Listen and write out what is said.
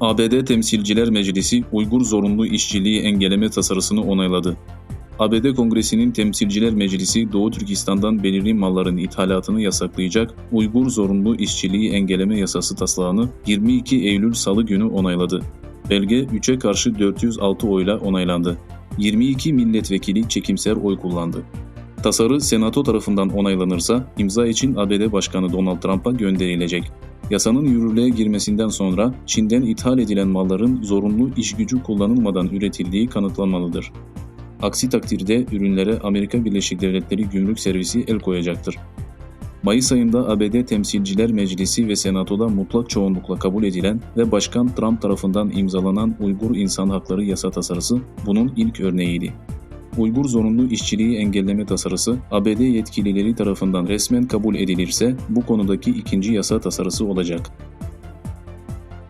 ABD Temsilciler Meclisi Uygur zorunlu işçiliği engelleme tasarısını onayladı. ABD Kongresi'nin Temsilciler Meclisi Doğu Türkistan'dan belirli malların ithalatını yasaklayacak Uygur zorunlu işçiliği engelleme yasası taslağını 22 Eylül Salı günü onayladı. Belge 3'e karşı 406 oyla onaylandı. 22 milletvekili çekimser oy kullandı. Tasarı Senato tarafından onaylanırsa imza için ABD Başkanı Donald Trump'a gönderilecek. Yasanın yürürlüğe girmesinden sonra Çin'den ithal edilen malların zorunlu iş gücü kullanılmadan üretildiği kanıtlanmalıdır. Aksi takdirde ürünlere Amerika Birleşik Devletleri Gümrük Servisi el koyacaktır. Mayıs ayında ABD Temsilciler Meclisi ve Senato'da mutlak çoğunlukla kabul edilen ve Başkan Trump tarafından imzalanan Uygur İnsan Hakları Yasa tasarısı bunun ilk örneğiydi. Uygur zorunlu işçiliği engelleme tasarısı ABD yetkilileri tarafından resmen kabul edilirse bu konudaki ikinci yasa tasarısı olacak.